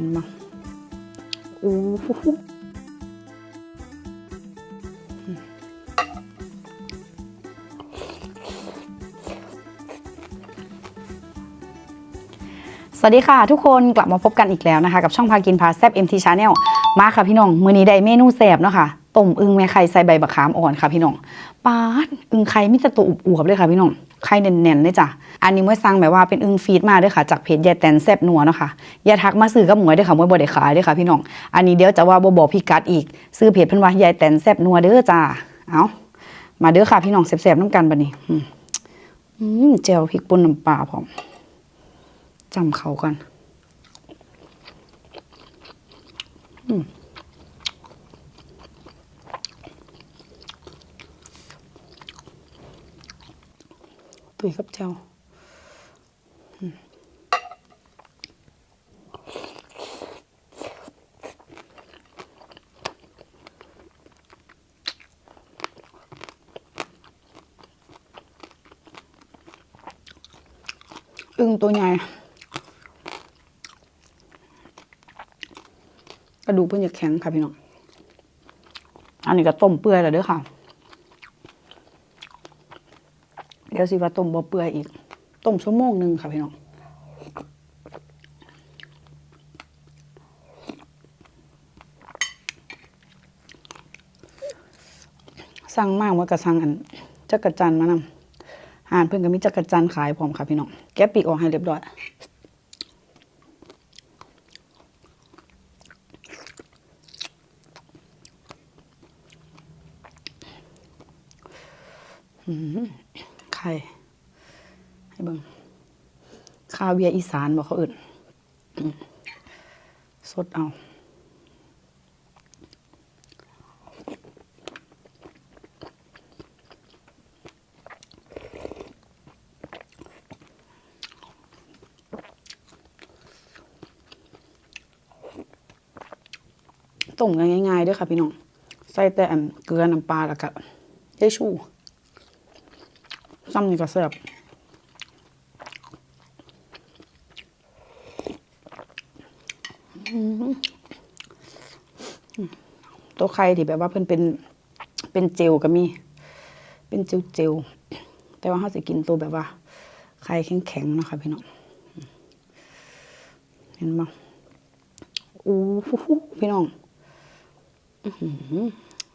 ห็นไหมโอ้โหสวัสดีค่ะ ทุกคนกลับมาพบกันอีกแล้วนะคะ กับช่องพากินพาแซบ MT Channel มาค่ะพี่น้องมื้อนี้ได้เมนูแสบเนาะค่ะต้มอึงแม่ไข่ใส่ใบบักขามอ่อนค่ะพี่น้องปาดอึงไข่มิจะตัวอวบๆเลยค่ะพี่น้อง ไข่แน่นๆเลยจ้ะ อันนี้มวยสั่งแบบว่าเป็นอึ้งฟีดมาเด้วยค่ะ จากเพจยายแตนแซบนัวเนาะค่ะอย่าทักมาซื้อกับหมวยเด้วยค่ะมวยบ่ได้ขายเด้วยค่ะพี่น้อง อันนี้เดี๋ยวจะว่าบ่บอกพี่กัดอีก ซื้อเพจเพิ่นว่ายายแตนแซบนัวเด้อจ้า เอามาเด้อค่ะพี่น้องแซบๆน้ำกันบัดนี้อืมอืมแจ่วพริกป่นน้ำปลาพร้อมจำเขากัน ตุยกับเจ้าอึ้งตัวใหญ่กระดูกเพิ่นจะแข็งค่ะพี่น้อง อันนี้ก็ต้มเปื่อยแล้วเด้อค่ะ เดี๋ยวสิว่าต้มบ่เปื่อยอีก ต้มชั่วโมงหนึ่งค่ะพี่น้องสั่งมากว่ากระสั่งอันจักรจันมานำหานเพิ่นก็มีจักรจันขายพร้อมค่ะพี่น้องแกะปีกออกให้เรียบร้อย ไข่ให้เบิ่งข้าวเวียอีสานบอกเขาอื่นสดเอาต้มกันง่ายๆด้วยค่ะพี่น้อง ใส่แต่เกลือน้ำปลาแล้วก็ยายชู ซ้ำนี่ก็แซ่บตัวไข่ที่แบบว่าเพิ่นเป็นเป็นเจลก็มี เป็นเจลเจลแต่ว่าเขาจะกินตัวแบบว่า ไข่แข็งๆเนะคะพี่น้องเห็นมั้อู้หูพี่น้อง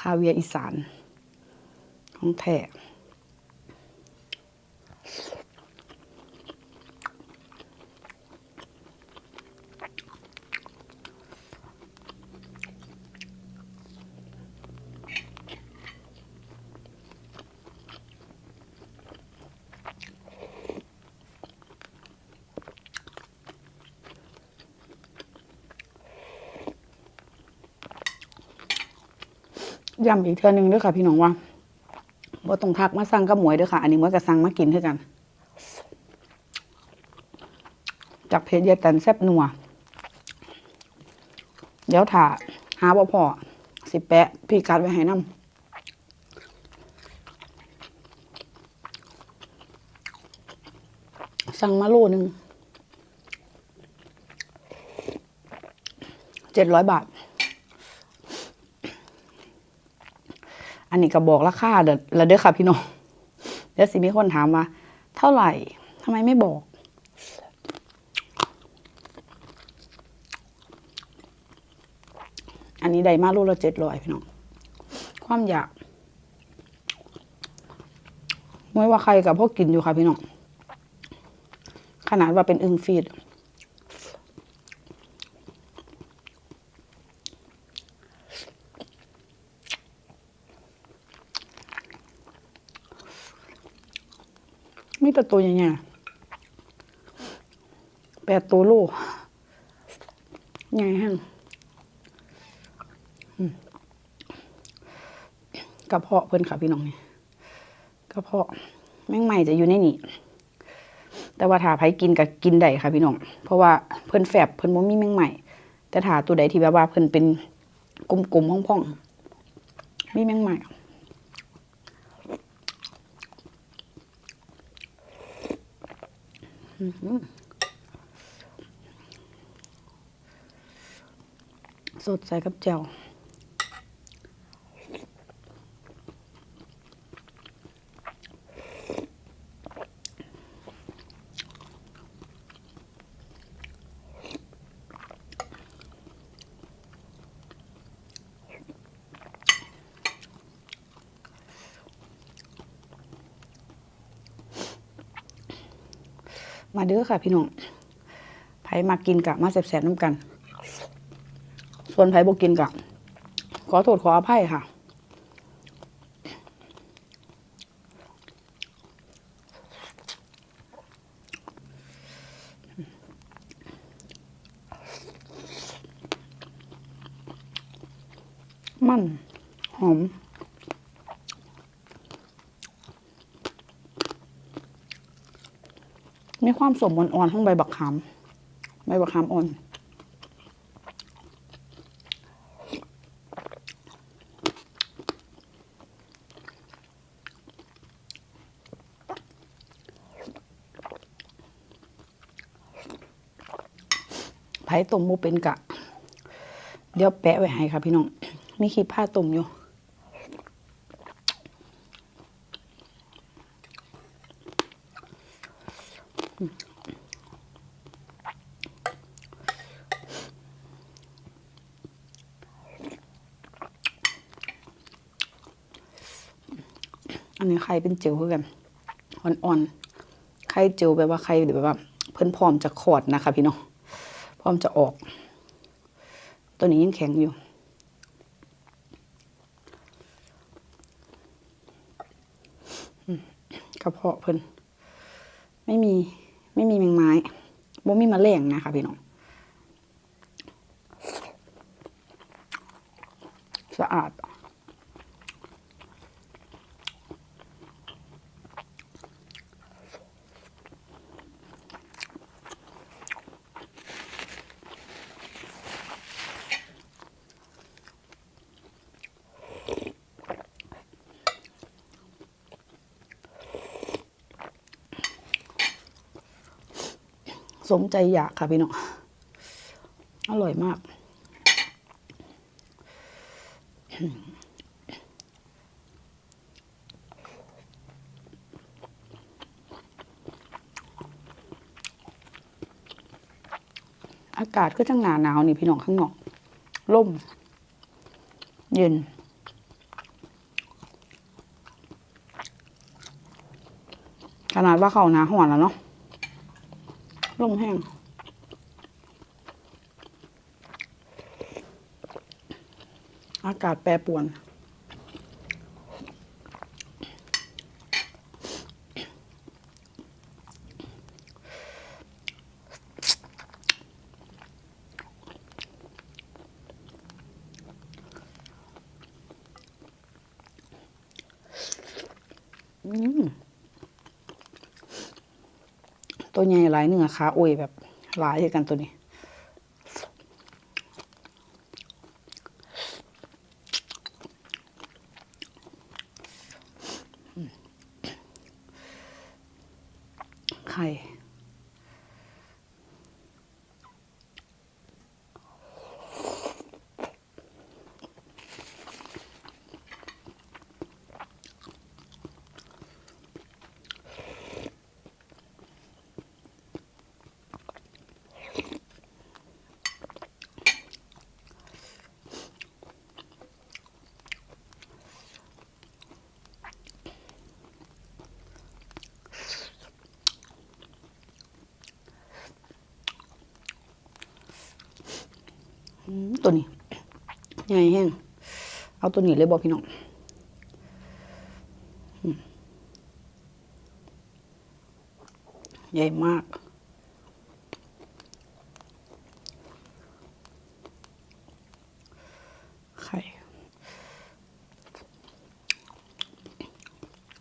คาเวียอีสานของแท้ ย้ำอีกเทื่อหนึงด้วยค่ะ พี่น้องว่าบ่ต้องทักมาสั่งกับหมวยด้วยค่ะ อันนี้หมวยก็สั่งมากินเท่ากัน จากเพจยายตันแซบนัว เดี๋ยวถ่าหาบ่พอสิแปะ พี่กัดไว้ให้นำสั่งมาโลหนึงเจ็ดร้อยบาท อันนี้ก็บอกราคาเด้อล้วเด้อค่ะพี่น้องเดี๋ยวสิมีคนถามว่าเท่าไหร่ทำไมไม่บอก อันนี้ได้มาลูกละเจ็ดร้อยพี่น้อง ความอยากไม่ว่าใครกับพวกกินอยู่ค่ะพี่น้อง ขนาดว่าเป็นอึงฟีด แต่ตัวใหญ่ๆแปดตัวโลใหญ่แห้งกระเพาะเพิ่นค่ะพี่น้องนี่กระเพาะแมงใหม่จะอยู่ในนี่แต่ว่าถ้าไผกินก็กินได้ค่ะพี่น้อง เพราะว่าเพิ่นแฝบเพิ่นบ่มีแมงใหม่ แต่ถ้าตัวใดที่แบบว่าเพิ่นเป็นกลมๆพ่องๆมีแมงใหม่ สดใสกับแจ่ว มาเด้อค่ะ พี่น้องไผมากินกะมาแสบๆน้ำกัน ส่วนไผบ่กินกะขอโทษขออภัยค่ะมันหอม มีความสมอ่อนๆของใบบักขามใบบักขามอ่อนไผ่ต้มโมเป็นกะ เดี๋ยวแปะไว้ให้ค่ะพี่น้อง มีคลิปผ้าต้มอยู่ อันนี้ไข่เป็นเจลคือกันอ่อนๆไข่เจลแบบว่าไข่แบบว่า เพิ่นพร้อมจะขอดนะคะ พี่น้องพร้อมจะออก ตัวนี้ยังแข็งอยู่กระเพาะเพิ่นไม่มีไม่มีแมงไม้บ่มีมแมลงนะคะพี่น้องสะอาด สมใจอยากค่ะพี่น้อง อร่อยมาก อากาศก็จังหนาหนาวนี่พี่น้องข้างนอกล่ม เย็นขนาดว่าเขาหนาหอนแล้วเนาะ ลมแห้งอากาศแปรปรวน อืม ตัวใหญ่หลายเนื้อขาโอยแบบหลายคือกันตัวนี้ ไข่ ตัวนี้ใหญ่แห้งเอาตัวนี้เลยบอกพี่น้องใหญ่มาก ไข่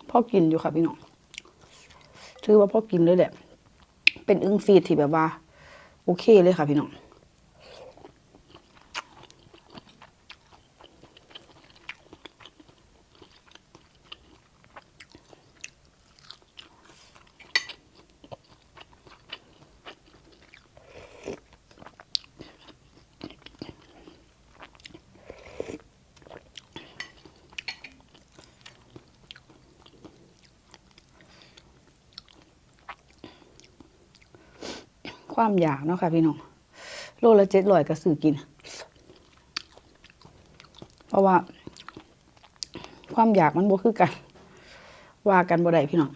พ่อกินอยู่ค่ะพี่น้องถือว่าพ่อกินเลยแหละ เป็นอึ้งฟีดที่แบบว่า โอเคเลยค่ะพี่น้อง ความอยากเนาะค่ะพี่น้องโลละเจ็ดร้อยก็ซื้อกิน เพราะว่า ความอยากมันบ่คือกัน ว่ากันบ่ได้พี่น้อง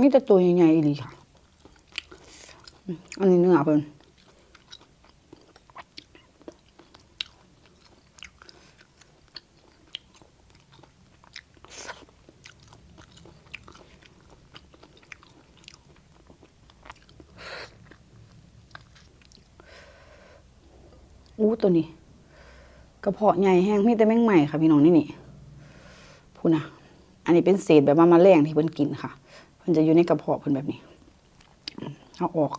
มีแต่ตัวใหญ่ๆอีหลีค่ะ อันนี้เนื้อเพิ่น อู้ตัวนี้ กระเพาะใหญ่แห้งมีแต่แมงใหม่ค่ะพี่น้องนี่นี่พูดนะอันนี้เป็นเศษแบบมามาแรงที่เพิ่นกินค่ะเพิ่นจะอยู่ในกระเพาะเพิ่นแบบนี้เอาออก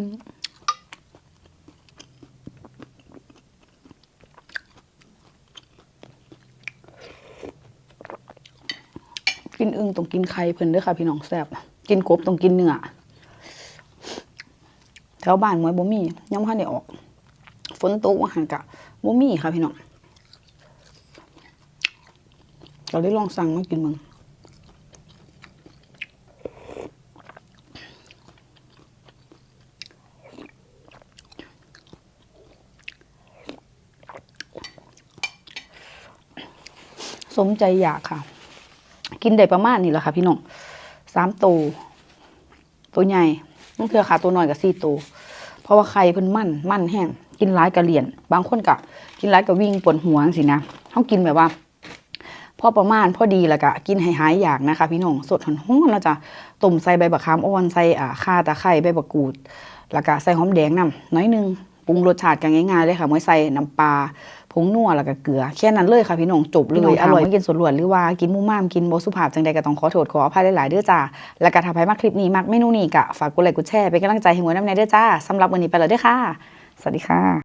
กินอึ่งต้องกินไข่เพิ่นด้อค่ะ พี่น้องแซ่บกินกบต้องกินเนื้อแถวบ้านมวยบ่มียังบ่ทันได้ออก ฝนตกว่าหันกะบ่มีค่ะพี่น้องก็เลยลองสั่งมากินเบิ่ง สมใจอยากค่ะ กินได้ประมาณนี้แหละค่ะ พี่น้องสามตัวตัวใหญ่ต้องเทือขาตัวน้อยกับสี่ตัวเพราะว่าไข่เพิ่นมั่นมั่นแห้งกินร้ายกระเหรียญบางคนกะกินร้ายกะวิ่งปวดหัวสินะเขากินแบบว่าพอประมาณพอดีแล้วก็กินให้หายอยากนะคะ พี่น้องสดหอนๆแล้วจ้ะต้มใส่ใบบักขามอ่อนใส่อ่าข่าตะไคร้ใบบักกูดแล้วก็ใส่หอมแดงนำน้อยหนึง รุงรสชาติกันง่ายๆเลยค่ะเมื่อใส่น้ำปลาผงนัวแล้วก็เกลือ แค่นั้นเลยค่ะพี่น้องจบเลยอร่อยกินสดล้วนหรือว่ากินมุมม่ามกินโบสุภาพจังใดก็ต้องขอโทษขออภัยหลายๆเด้อจ้าแล้วก็ถ้าใครมักคลิปนี้มักเมนูนี้ก็ฝากกดไลค์กดแชร์เป็นกำลังใจให้หมวยน้ำในเด้อจ้าสำหรับวันนี้ไปแล้วเด้อค่ะ สวัสดีค่ะ